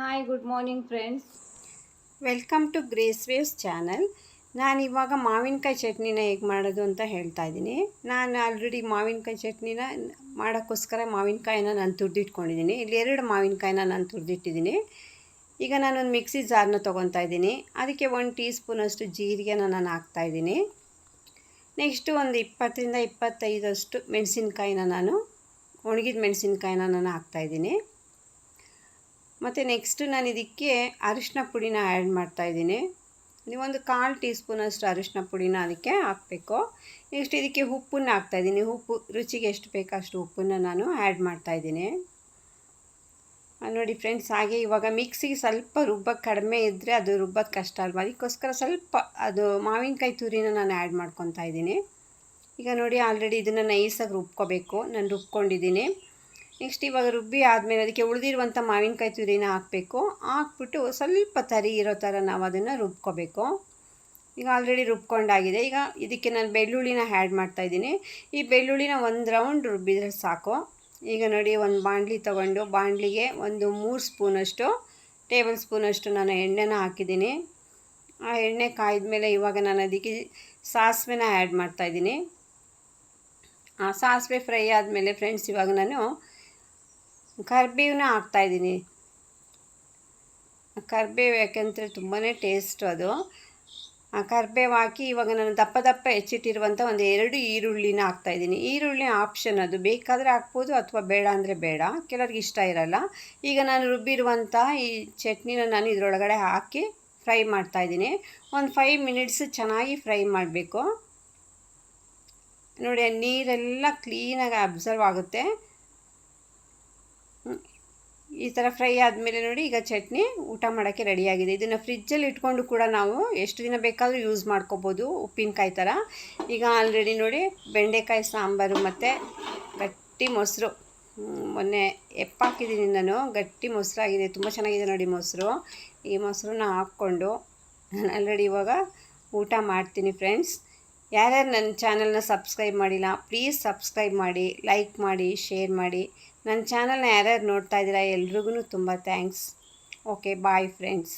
Hi good morning friends welcome to Grace Waves channel ನಾನು ಇವಾಗ ಮಾವಿನಕಾಯಿ ಚಟ್ನಿನ ಹೇಗೆ ಮಾಡೋದು ಅಂತ ಹೇಳ್ತಾ ಇದ್ದೀನಿ. ನಾನು ಆಲ್ರೆಡಿ ಮಾವಿನಕಾಯಿ ಚಟ್ನಿನ ಮಾಡೋಕ್ಕೋಸ್ಕರ ಮಾವಿನಕಾಯಿನ ನಾನು ತುರಿದಿಟ್ಕೊಂಡಿದ್ದೀನಿ. ಇಲ್ಲಿ ಎರಡು ಮಾವಿನಕಾಯಿನ ನಾನು ತುರಿದಿಟ್ಟಿದ್ದೀನಿ. ಈಗ ನಾನೊಂದು ಮಿಕ್ಸಿ ಜಾರ್ನ ತೊಗೊತಾ ಇದ್ದೀನಿ. ಅದಕ್ಕೆ ಒಂದು ಟೀ ಸ್ಪೂನಷ್ಟು ಜೀರಿಗೆನ ನಾನು ಹಾಕ್ತಾಯಿದ್ದೀನಿ ನೆಕ್ಸ್ಟು ಒಂದು ಇಪ್ಪತ್ತರಿಂದ ಇಪ್ಪತ್ತೈದಷ್ಟು ಮೆಣಸಿನ್ಕಾಯಿನ ನಾನು ಒಣಗಿದ ಮೆಣಸಿನ್ಕಾಯಿನ ನಾನು ಹಾಕ್ತಾಯಿದ್ದೀನಿ ಮತ್ತು ನೆಕ್ಸ್ಟು ನಾನು ಇದಕ್ಕೆ ಅರಿಶಿನ ಪುಡಿನ ಆ್ಯಡ್ ಮಾಡ್ತಾಯಿದ್ದೀನಿ ನೀವೊಂದು ಕಾಲು ಟೀ ಸ್ಪೂನಷ್ಟು ಅರಿಶಿನ ಪುಡಿನ ಅದಕ್ಕೆ ಹಾಕಬೇಕು. ನೆಕ್ಸ್ಟ್ ಇದಕ್ಕೆ ಉಪ್ಪನ್ನ ಹಾಕ್ತಾಯಿದ್ದೀನಿ ಉಪ್ಪು, ರುಚಿಗೆ ಎಷ್ಟು ಬೇಕೋ ಅಷ್ಟು ಉಪ್ಪನ್ನು ನಾನು ಆ್ಯಡ್ ಮಾಡ್ತಾಯಿದ್ದೀನಿ ನೋಡಿ ಫ್ರೆಂಡ್ಸ್ ಹಾಗೆ ಇವಾಗ ಮಿಕ್ಸಿಗೆ ಸ್ವಲ್ಪ ರುಬ್ಬಕ್ಕೆ ಕಡಿಮೆ ಇದ್ದರೆ ಅದು ರುಬ್ಬೋದು ಕಷ್ಟ ಅಲ್ವಾ? ಅದಕ್ಕೋಸ್ಕರ ಸ್ವಲ್ಪ ಅದು ಮಾವಿನಕಾಯಿ ತುರಿನ ನಾನು ಆ್ಯಡ್ ಮಾಡ್ಕೊತಾ ಇದ್ದೀನಿ. ಈಗ ನೋಡಿ ಆಲ್ರೆಡಿ ಇದನ್ನು ನೈಸಾಗಿ ರುಬ್ಕೋಬೇಕು. ನಾನು ರುಬ್ಕೊಂಡಿದ್ದೀನಿ. ನೆಕ್ಸ್ಟ್ ಇವಾಗ ರುಬ್ಬಿ ಆದಮೇಲೆ ಅದಕ್ಕೆ ಉಳಿದಿರುವಂಥ ಮಾವಿನಕಾಯಿ ತುರಿನ ಹಾಕಬೇಕು. ಹಾಕ್ಬಿಟ್ಟು ಸ್ವಲ್ಪ ತರಿ ಇರೋ ಥರ ನಾವು ಅದನ್ನು ರುಬ್ಕೋಬೇಕು. ಈಗ ಆಲ್ರೆಡಿ ರುಬ್ಕೊಂಡಾಗಿದೆ. ಈಗ ಇದಕ್ಕೆ ನಾನು ಬೆಳ್ಳುಳ್ಳಿನ ಆ್ಯಡ್ ಮಾಡ್ತಾಯಿದ್ದೀನಿ ಈ ಬೆಳ್ಳುಳ್ಳಿನ ಒಂದು ರೌಂಡ್ ರುಬ್ಬಿದ್ರೆ ಸಾಕು. ಈಗ ನೋಡಿ ಒಂದು ಬಾಣಲಿ ತೊಗೊಂಡು ಬಾಣಲಿಗೆ ಒಂದು ಮೂರು ಸ್ಪೂನಷ್ಟು ಟೇಬಲ್ ಸ್ಪೂನಷ್ಟು ನಾನು ಎಣ್ಣೆನ ಹಾಕಿದ್ದೀನಿ. ಆ ಎಣ್ಣೆ ಕಾಯ್ದ ಮೇಲೆ ಇವಾಗ ನಾನು ಅದಕ್ಕೆ ಸಾಸಿವೆನ ಆ್ಯಡ್ ಮಾಡ್ತಾಯಿದ್ದೀನಿ ಆ ಸಾಸಿವೆ ಫ್ರೈ ಆದಮೇಲೆ ಫ್ರೆಂಡ್ಸ್ ಇವಾಗ ನಾನು ಕರ್ಬೇವನ್ನ ಹಾಕ್ತಾಯಿದ್ದೀನಿ ಕರ್ಬೇವು ಯಾಕೆಂದರೆ ತುಂಬಾ ಟೇಸ್ಟು ಅದು. ಆ ಕರ್ಬೇವು ಹಾಕಿ ಇವಾಗ ನಾನು ದಪ್ಪ ದಪ್ಪ ಹೆಚ್ಚಿಟ್ಟಿರುವಂಥ ಒಂದು ಎರಡು ಈರುಳ್ಳಿನ ಹಾಕ್ತಾಯಿದ್ದೀನಿ ಈರುಳ್ಳಿ ಆಪ್ಷನ್ ಅದು. ಬೇಕಾದರೆ ಹಾಕ್ಬೋದು ಅಥವಾ ಬೇಡ ಅಂದರೆ ಬೇಡ. ಕೆಲವ್ರಿಗೆ ಇಷ್ಟ ಇರಲ್ಲ. ಈಗ ನಾನು ರುಬ್ಬಿರುವಂಥ ಈ ಚಟ್ನಿನ ನಾನು ಇದರೊಳಗಡೆ ಹಾಕಿ ಫ್ರೈ ಮಾಡ್ತಾಯಿದ್ದೀನಿ ಒಂದು ಫೈವ್ ಮಿನಿಟ್ಸ್ ಚೆನ್ನಾಗಿ ಫ್ರೈ ಮಾಡಬೇಕು. ನೋಡಿ ನೀರೆಲ್ಲ ಕ್ಲೀನಾಗಿ ಅಬ್ಸರ್ವ್ ಆಗುತ್ತೆ. ಈ ಥರ ಫ್ರೈ ಆದಮೇಲೆ ನೋಡಿ ಈಗ ಚಟ್ನಿ ಊಟ ಮಾಡೋಕ್ಕೆ ರೆಡಿಯಾಗಿದೆ ಇದನ್ನು ಫ್ರಿಜ್ಜಲ್ಲಿ ಇಟ್ಕೊಂಡು ಕೂಡ ನಾವು ಎಷ್ಟು ದಿನ ಬೇಕಾದರೂ ಯೂಸ್ ಮಾಡ್ಕೋಬೋದು ಉಪ್ಪಿನಕಾಯಿ ಥರ ಈಗ ಆಲ್ರೆಡಿ ನೋಡಿ ಬೆಂಡೆಕಾಯಿ, ಸಾಂಬಾರು ಮತ್ತು ಗಟ್ಟಿ ಮೊಸರು. ಮೊನ್ನೆ ಎಪ್ಪಾಕಿದ್ದೀನಿ ನಾನು ಗಟ್ಟಿ ಮೊಸರಾಗಿದೆ ತುಂಬ ಚೆನ್ನಾಗಿದೆ ನೋಡಿ ಮೊಸರು. ಈ ಮೊಸರನ್ನ ಹಾಕ್ಕೊಂಡು ನಾನು ಆಲ್ರೆಡಿ ಇವಾಗ ಊಟ ಮಾಡ್ತೀನಿ ಫ್ರೆಂಡ್ಸ್ ಯಾರ್ಯಾರು ನನ್ನ ಚಾನಲ್ನ ಸಬ್ಸ್ಕ್ರೈಬ್ ಮಾಡಿಲ್ಲ, ಪ್ಲೀಸ್ ಸಬ್ಸ್ಕ್ರೈಬ್ ಮಾಡಿ, ಲೈಕ್ ಮಾಡಿ, ಶೇರ್ ಮಾಡಿ. ನನ್ನ ಚಾನಲ್ನ ಯಾರ್ಯಾರು ನೋಡ್ತಾ ಇದ್ದೀರಾ ಎಲ್ರಿಗೂ ತುಂಬ ಥ್ಯಾಂಕ್ಸ್. Okay, bye friends.